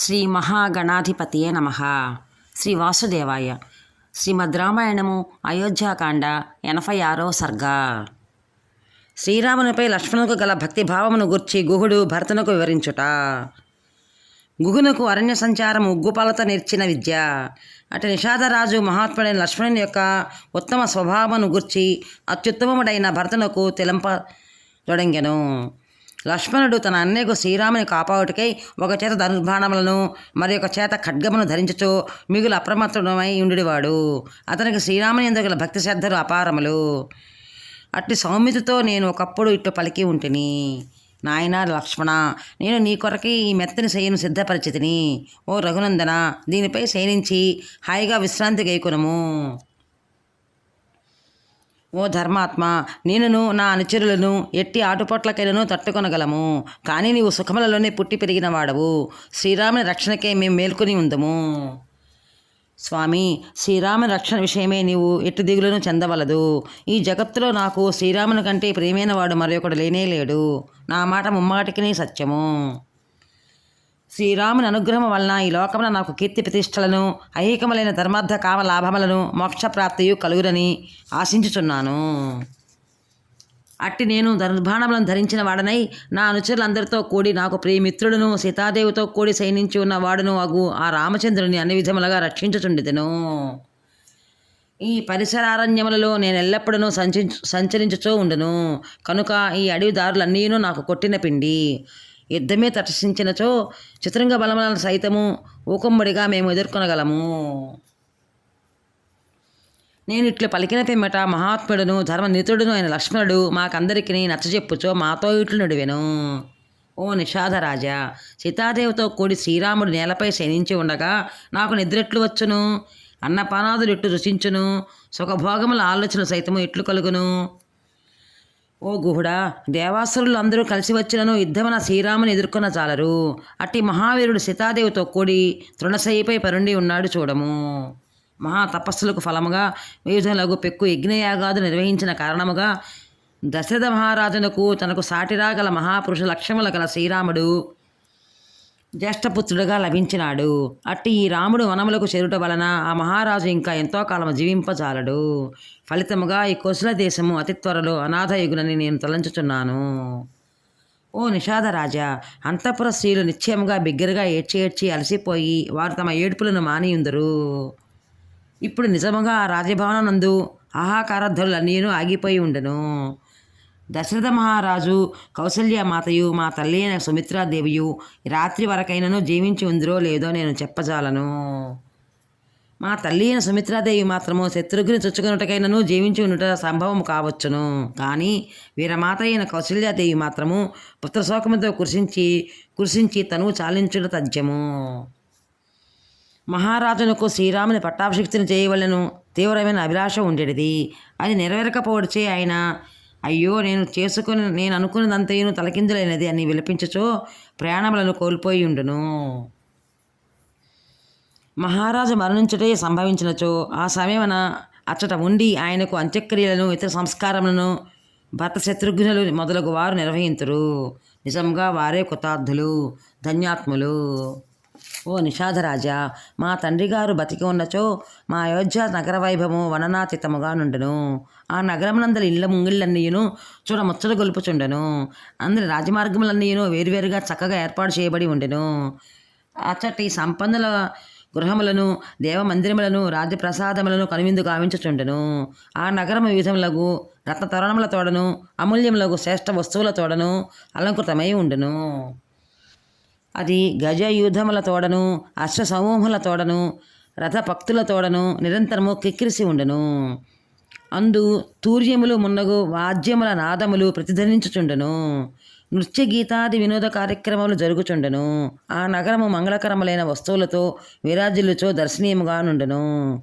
శ్రీ మహాగణాధిపతియే నమ. శ్రీ వాసుదేవాయ. శ్రీమద్ రామాయణము అయోధ్యాకాండ ఎనభై ఆరో సర్గ. శ్రీరామునిపై లక్ష్మణుకు గల భక్తిభావమును గుర్చి గుహుడు భరతునకు వివరించుట. గుహునకు అరణ్య సంచారం ఉగ్గుపాలత నేర్చిన విద్య. అటు నిషాదరాజు మహాత్ముడైన లక్ష్మణుని యొక్క ఉత్తమ స్వభావమును గుర్చి అత్యుత్తమముడైన భరతునకు తెలంప తొడంగెను. లక్ష్మణుడు తన అన్నయ్యకు శ్రీరాముని కాపాడుటకై ఒక చేత ధనుర్బాణములను మరి ఒక చేత ఖడ్గమును ధరించచో మిగులు అప్రమత్తమై ఉండివాడు అతనికి శ్రీరాముని ఎందుకు భక్తి శ్రద్ధలు అపారములు. అట్టి సౌమ్యతతో నేను ఒకప్పుడు ఇట్టు పలికి ఉంటిని. నాయన లక్ష్మణ నేను నీ కొరకి ఈ మెత్తని శయను సిద్ధపరిచితిని. ఓ రఘునందన దీనిపై శయనించి హాయిగా విశ్రాంతి గైకునము. ఓ ధర్మాత్మ నేనును నా అనుచరులను ఎట్టి ఆటుపట్లకైనను తట్టుకొనగలము. కానీ నీవు సుఖములలోనే పుట్టి పెరిగిన వాడవు శ్రీరాముని రక్షణకే మేము మేల్కొని ఉందము. స్వామి శ్రీరామ రక్షణ విషయమే నీవు ఎట్టి దిగులను చెందవలదు. ఈ జగత్తులో నాకు శ్రీరాముని కంటే ప్రియమైన వాడు మరొకడు లేనే లేడు. నా మాట ముమ్మాటికి సత్యము. శ్రీరాముని అనుగ్రహం వలన ఈ లోకమున నాకు కీర్తి ప్రతిష్టలను ఐహికములైన ధర్మార్థ కామ లాభములను మోక్షప్రాప్తియు కలుగురని ఆశించుచున్నాను. అట్టి నేను ధనుర్బాణములను ధరించిన వాడనై నా అనుచరులందరితో కూడి నాకు ప్రియమిత్రుడును సీతాదేవితో కూడి సైనించి ఉన్న వాడును అగు ఆ రామచంద్రుని అన్ని విధములుగా రక్షించుచుండిదెను. ఈ పరిసరారణ్యములలో నేను ఎల్లప్పుడూ సంచరించు సంచరించుచూ ఉండును. కనుక ఈ అడవి దారులన్నీను నాకు కొట్టిన పిండి. యుద్ధమే తటస్థించినచో చిత్రంగ బలమలను సైతము ఊకమ్మడిగా మేము ఎదుర్కొనగలము. నేను ఇట్లు పలికిన పిమ్మట మహాత్ముడును ధర్మనితుడును అయిన లక్ష్మణుడు మాకందరికీ నచ్చజెప్పుచో మాతో ఇట్లు నడివెను. ఓ నిషాదరాజా సీతాదేవితో కూడి శ్రీరాముడు నేలపై శయనించి ఉండగా నాకు నిద్రెట్లు వచ్చును అన్నపానాదులు ఇట్లు రుచించును సుఖభోగముల ఆలోచన సైతము ఇట్లు కలుగును. ఓ గుహుడా దేవాసురులందరూ కలిసి వచ్చినను యుద్ధమన శ్రీరాముని ఎదుర్కొన్న చాలరు. అట్టి మహావీరుడు సీతాదేవితో కూడి తృణశయ్యపై పరుండి ఉన్నాడు చూడము. మహా తపస్సులకు ఫలముగా వివిధులకు పెక్కు యజ్ఞయాగాదు నిర్వహించిన కారణముగా దశరథ మహారాజునకు తనకు సాటిరాగల మహాపురుష లక్ష్యముల గల శ్రీరాముడు జ్యేష్ఠపుత్రుడుగా లభించినాడు. అట్టి ఈ రాముడు వనములకు చేరుట వలన ఆ మహారాజు ఇంకా ఎంతో కాలం జీవింపజాలడు. ఫలితముగా ఈ కోసల దేశము అతి త్వరలో అనాథయుగునని నేను తలంచుచున్నాను. ఓ నిషాదరాజా అంతఃపుర స్త్రీలు నిశ్చయముగా బిగ్గరగా ఏడ్చి ఏడ్చి అలసిపోయి వారు తమ ఏడుపులను మానియుందరు. ఇప్పుడు నిజముగా ఆ రాజభవనం నందు ఆహాకారధ్వరులన్నీను ఆగిపోయి ఉండను. దశరథ మహారాజు కౌసల్య మాతయు మా తల్లి అయిన సుమిత్రాదేవియు రాత్రి వరకైనను జీవించి ఉందిరో లేదో నేను చెప్పజాలను. మా తల్లి అయిన సుమిత్రాదేవి మాత్రము శత్రుఘ్ని చుచ్చుకొనుటకైనను జీవించి ఉండుట సంభవం కావచ్చును. కానీ వీరమాత అయిన కౌసల్యాదేవి మాత్రము పుత్రశోకముతో కృషించి కృషించి తను చాలించుట తథ్యము. మహారాజునకు శ్రీరాముని పట్టాభిషిక్తిని చేయవలను తీవ్రమైన అభిలాష ఉండేది అది నెరవేరకపోవడిచే ఆయన అయ్యో నేను చేసుకుని నేను అనుకున్నదంతయును తలకిందులైనది అని విలపించచో ప్రయాణములను కోల్పోయి ఉండును. మహారాజు మరణించుటే సంభవించినచో ఆ సమయమున అచ్చట ఉండి ఆయనకు అంత్యక్రియలను ఇతర సంస్కారములను భర్త శత్రుఘ్నులు మొదలగు వారు నిర్వహించరు నిజంగా వారే కృతార్థులు ధన్యాత్ములు. ఓ నిషాదరాజా మా తండ్రి గారు బతికి ఉన్నచో మా అయోధ్య నగర వైభవము వననాతీతముగా నుండును. ఆ నగరమునందరి ఇళ్ళ ముంగిళ్ళన్నీయును చూడ ముచ్చట గొలుపుచుండెను. అందరి రాజమార్గములన్నీయును వేరువేరుగా చక్కగా ఏర్పాటు చేయబడి ఉండెను. అచ్చటి సంపన్నుల గృహములను దేవమందిరములను రాజ్యప్రసాదములను కనువిందు గావించుచుండెను. ఆ నగరము వివిధములకు రత్న తోరణముల తోడను అమూల్యములకు శ్రేష్ఠ వస్తువుల తోడను అలంకృతమై ఉండును. అది గజయూధముల తోడను అశ్వసమూహముల తోడను రథపక్తుల తోడను నిరంతరము కిక్కిరిసి ఉండెను. అందు తూర్యములు మున్నగు వాద్యముల నాదములు ప్రతిధ్వనించుచుండెను. నృత్య గీతాది వినోద కార్యక్రమాలు జరుగుచుండెను. ఆ నగరము మంగళకరములైన వస్తువులతో విరాజిల్లుచో దర్శనీయముగా నుండెను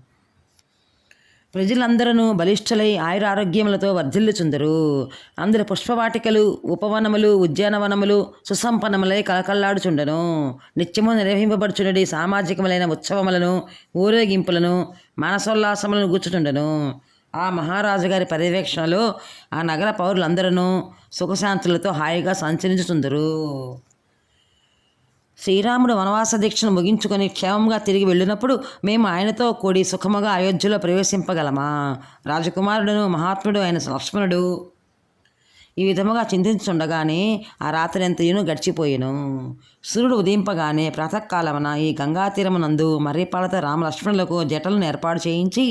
ప్రజలందరూ బలిష్ఠులై ఆయురారోగ్యములతో వర్ధిల్లుచుందరు. అందరి పుష్పవాటికలు ఉపవనములు ఉద్యానవనములు సుసంపన్నములై కలకల్లాడుచుండను నిత్యము నిర్వహింపబడుచుండడి సామాజికములైన ఉత్సవములను ఊరేగింపులను మానసోల్లాసములను కూర్చుచుండను ఆ మహారాజు గారి పర్యవేక్షణలో ఆ నగర పౌరులందరూ సుఖశాంతులతో హాయిగా సంచరించుచుందరు. శ్రీరాముడు వనవాస దీక్షను ముగించుకొని క్షేమంగా తిరిగి వెళ్ళినప్పుడు మేము ఆయనతో కూడి సుఖముగా అయోధ్యలో ప్రవేశింపగలమా? రాజకుమారుడును మహాత్ముడు ఆయన లక్ష్మణుడు. ఈ విధముగా చింతించుండగానే ఆ రాత్రి ఎంతయును గడిచిపోయాను. సూర్యుడు ఉదయింపగానే ప్రాతకాలమున ఈ గంగా తీరమునందు మర్రిపాలతో రామలక్ష్మణులకు జటలను ఏర్పాటు చేయించి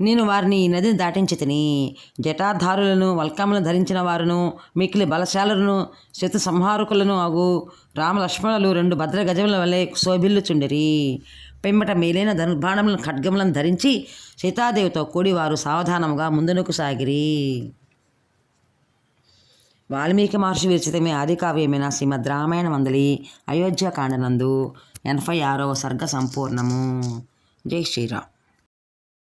నేను వారిని ఈ నదిని దాటించి తిని జటాధారులను వల్కములను ధరించిన వారును మిక్కిలి బలశాలులను శతు సంహారకులను అగు రామ లక్ష్మణులు రెండు భద్ర గజముల వలె శోభిల్లుచుండిరి. పెంబట మేలైన ధనుర్బాణములను ఖడ్గములను ధరించి సీతాదేవితో కూడి వారు సావధానముగా ముందునకు సాగిరి. వాల్మీకి మహర్షి విరచితమే ఆది కావ్యమైన శ్రీమద్ రామాయణ మందలి అయోధ్యకాండనందు ఎనభై ఆరవ సర్గ సంపూర్ణము. జై శ్రీరామ్.